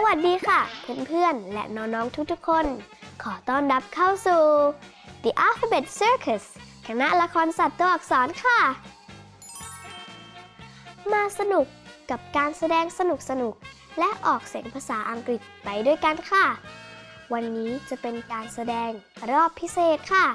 สวัสดีค่ะ เพื่อนๆ และน้องๆทุกๆคน ขอต้อนรับเข้าสู่ The Alphabet Circus คณะละครสัตว์ตัวอักษรค่ะ มาสนุกกับการแสดงสนุกๆและออกเสียงภาษาอังกฤษไปด้วยกันค่ะ วันนี้จะเป็นการแสดงรอบพิเศษค่ะ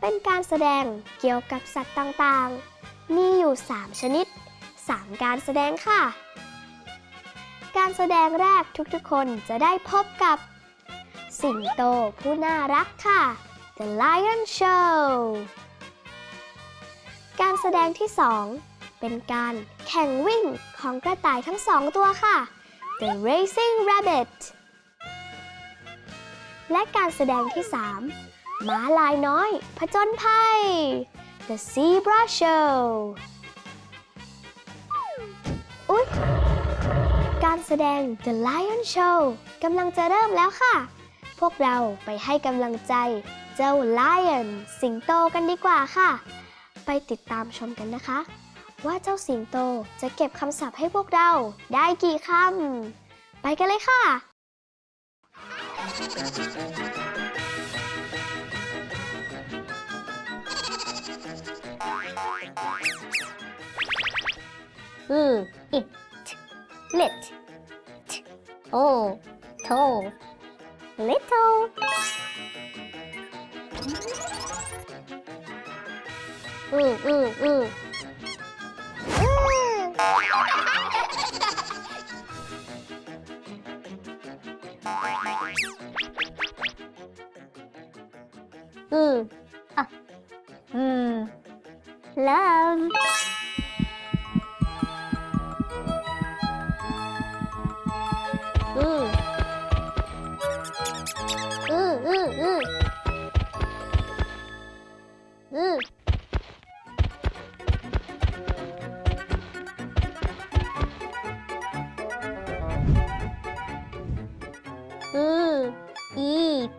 เป็นการแสดงเกี่ยวกับสัตว์ต่างๆ มีอยู่ 3 ชนิด 3 การแสดงค่ะ การแสดงแรกทุกๆคนจะได้พบกับ สิงโตผู้น่ารักค่ะ The Lion Show การแสดงที่ 2 เป็นการแข่งวิ่งของกระต่ายทั้งสองตัวค่ะ The Racing Rabbit และการแสดงที่ 3ม้าลายน้อย ผจญภัย The Zebra Show แสดง The Lion Show กำลังจะเริ่มแล้วค่ะ พวกเราไปให้กำลังใจเจ้า Lion สิงโตกันดีกว่าค่ะ ไปติดตามชมกันนะคะ ว่าเจ้าสิงโตจะเก็บคำศัพท์ให้พวกเราได้กี่คำ ไปกันเลยค่ะอือ it lit t o tall little อืออืออืออืออะอืม love อืออือ eep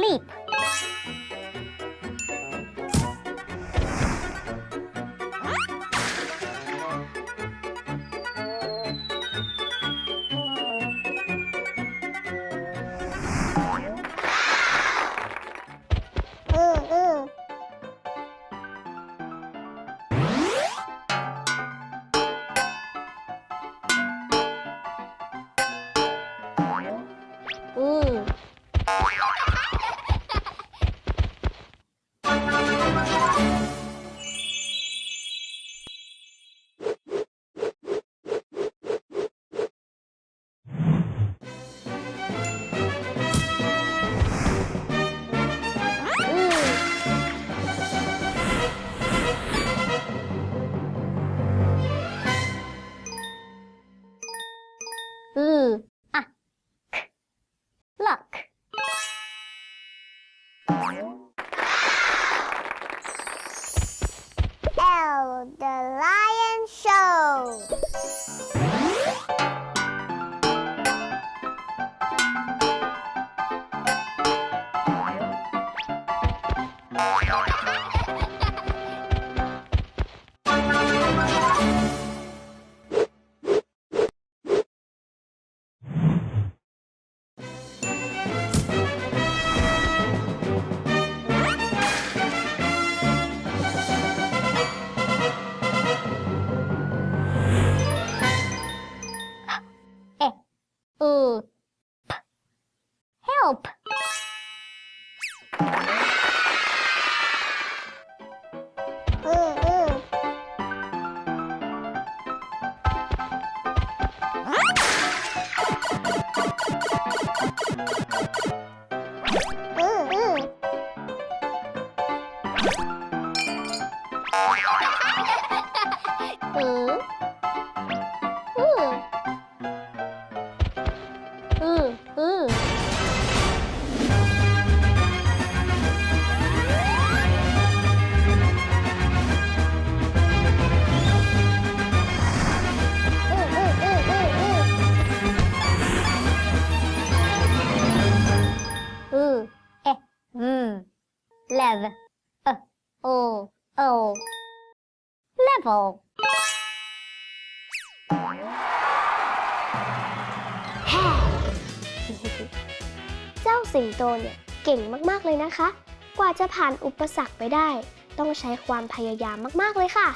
leap Oh, my God. Lev. Uh, o, o. Level. ฮเจ้าสิงโตเนี่ยเก่งมากๆเลยนะคะ กว่าจะผ่านอุปสรรคไปได้ ต้องใช้ความพยายามมากๆเลยค่ะ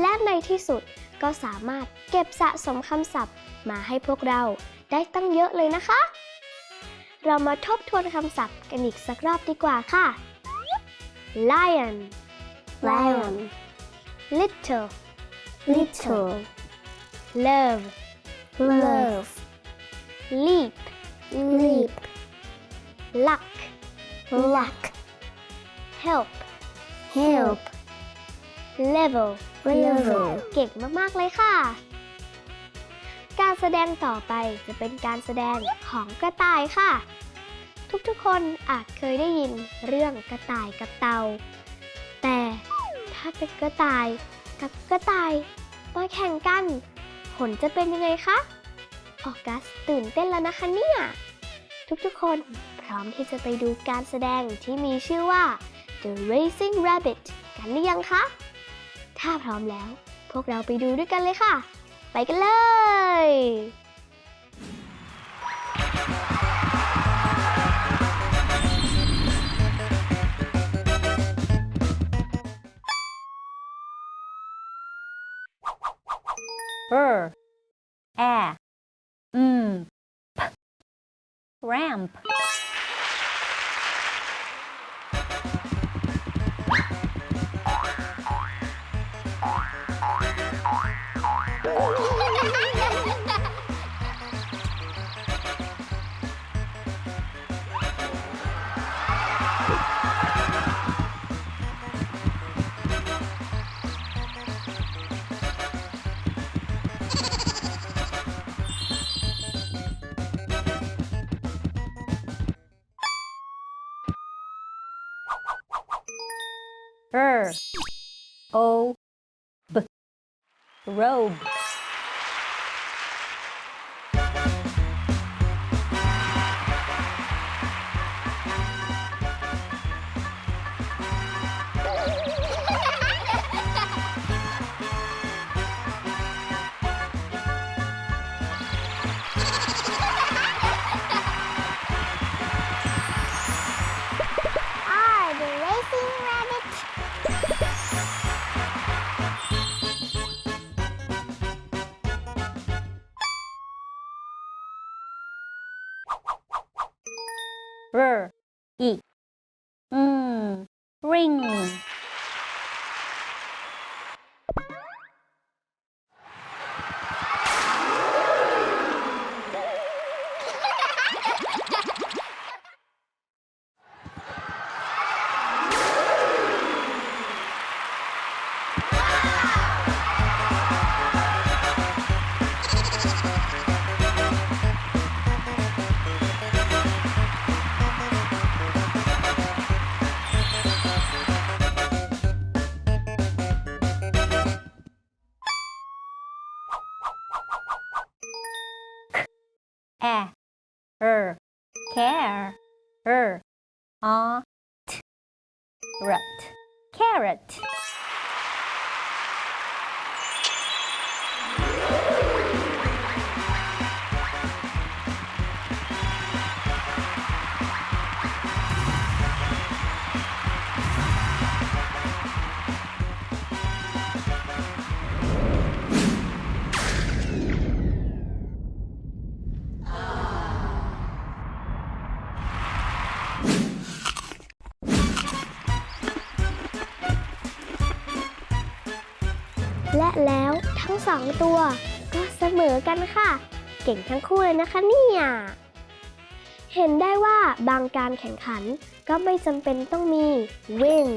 และในที่สุดก็สามารถเก็บสะสมคำศัพท์ มาให้พวกเราได้ตั้งเยอะเลยนะคะ เรามาทบทวนคำศัพท์กันอีกสักรอบดีกว่าค่ะ lion lion little little love love leap leap luck luck help help level level เก่งมาก ๆ เลยค่ะ การแสดงต่อไปจะเป็นการแสดงของกระต่ายค่ะ ทุกๆ คนอาจเคยได้ยินเรื่องกระต่ายกับเต่า แต่ถ้าเป็นกระต่ายกับกระต่ายมาแข่งกัน ผลจะเป็นยังไงคะ ออกัสตื่นเต้นแล้วนะคะเนี่ย ทุกๆ คนพร้อมที่จะไปดูการแสดงที่มีชื่อว่า The Racing Rabbit กันหรือยังคะ ถ้าพร้อมแล้ว พวกเราไปดูด้วยกันเลยค่ะ ไปกันเลย ramp r o b robe รอีอืม ring her care, her aunt, rut, carrot. สองตัว ก็เสมอกันค่ะ เก่งทั้งคู่เลยนะคะเนี่ยเห็นได้ว่าบางการแข่งขันก็ไม่จำเป็นต้องมี win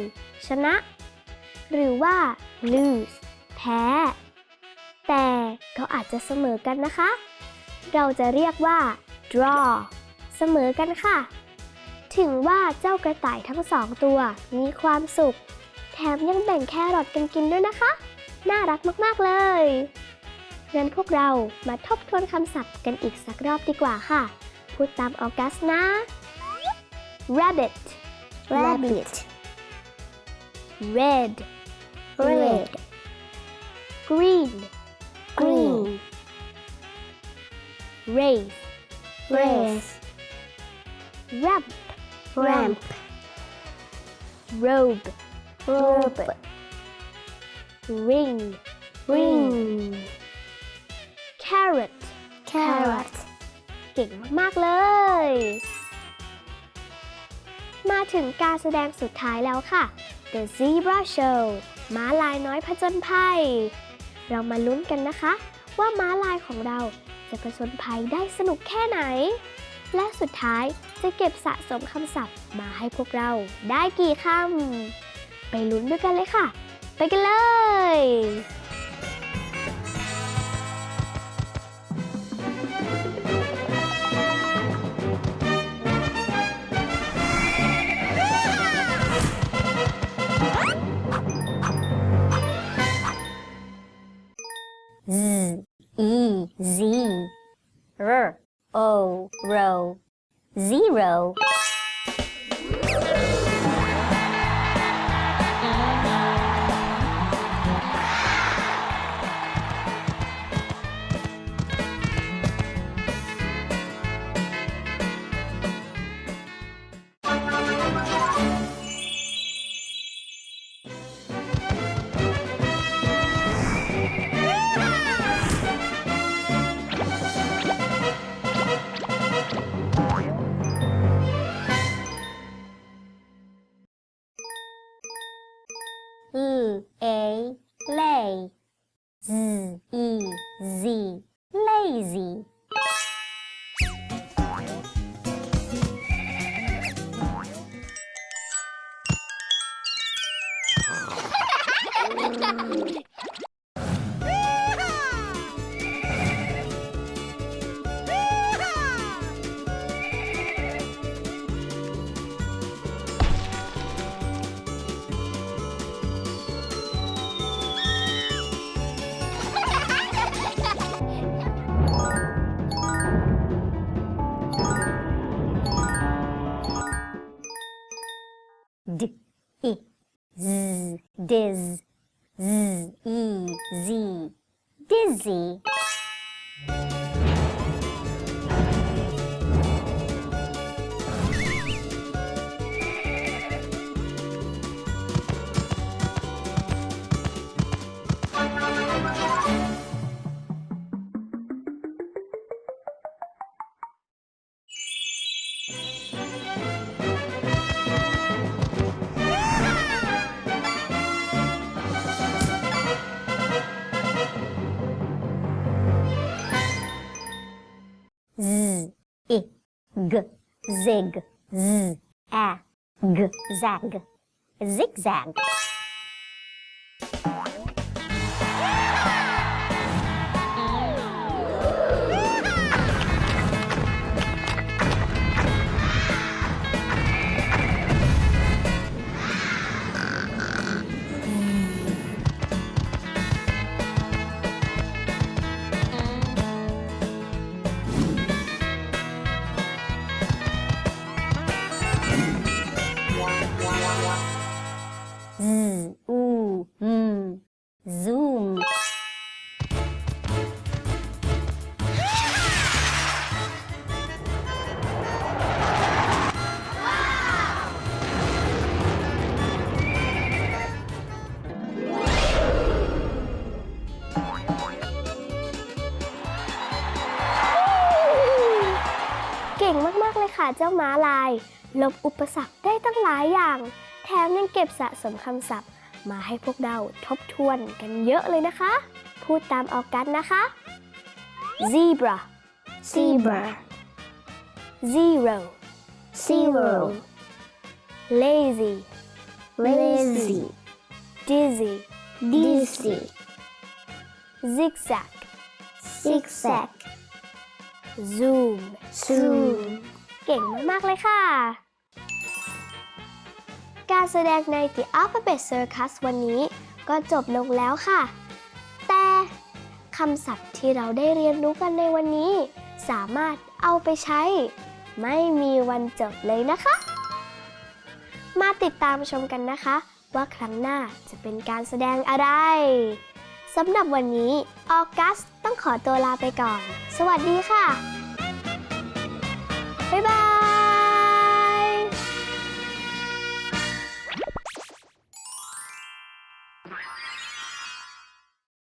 ชนะ หรือว่า lose แพ้ แต่ก็อาจจะเสมอกันนะคะ เราจะเรียกว่า draw เสมอกันค่ะ ถึงว่าเจ้ากระต่ายทั้งสองตัวมีความสุข แถมยังแบ่งแครอทกันกินด้วยนะคะ น่ารักมากๆเลย งั้นพวกเรามาทบทวนคำศัพท์กันอีกสักรอบดีกว่าค่ะ พูดตามออกัสนะ rabbit rabbit red red green green race race ramp ramp robe robe ring ring carrot carrot เก่งมากๆเลย มาถึงการแสดงสุดท้ายแล้วค่ะ The Zebra Show ม้าลายน้อยผจญภัย เรามาลุ้นกันนะคะ ว่าม้าลายของเราจะผจญภัยได้สนุกแค่ไหน และสุดท้ายจะเก็บสะสมคำศัพท์มาให้พวกเราได้กี่คำ ไปลุ้นด้วยกันเลยค่ะ ไปกันเลย Z E Z R O row zero D E Z Diz. Z E Z dizzy zig. Z. A G. Zag. Zigzag เจ้าม้าลาย ลบอุปสรรคได้ตั้งหลายอย่าง แถมยังเก็บสะสมคำศัพท์ มาให้พวกเราทบทวนกันเยอะเลยนะคะ พูดตามออกกันนะคะ zebra Zebra zero Zero lazy Lazy dizzy Dizzy zigzag Zigzag zoom Zoom เก่งมากๆเลยค่ะ การแสดงใน The Alphabet Circus วันนี้ก็จบลงแล้วค่ะ แต่คำศัพท์ที่เราได้เรียนรู้กันในวันนี้ สามารถเอาไปใช้ ไม่มีวันจบเลยนะคะ มาติดตามชมกันนะคะ ว่าครั้งหน้าจะเป็นการแสดงอะไรสำหรับวันนี้ ออกัสต้องขอตัวลาไปก่อน สวัสดีค่ะ บ๊ายบาย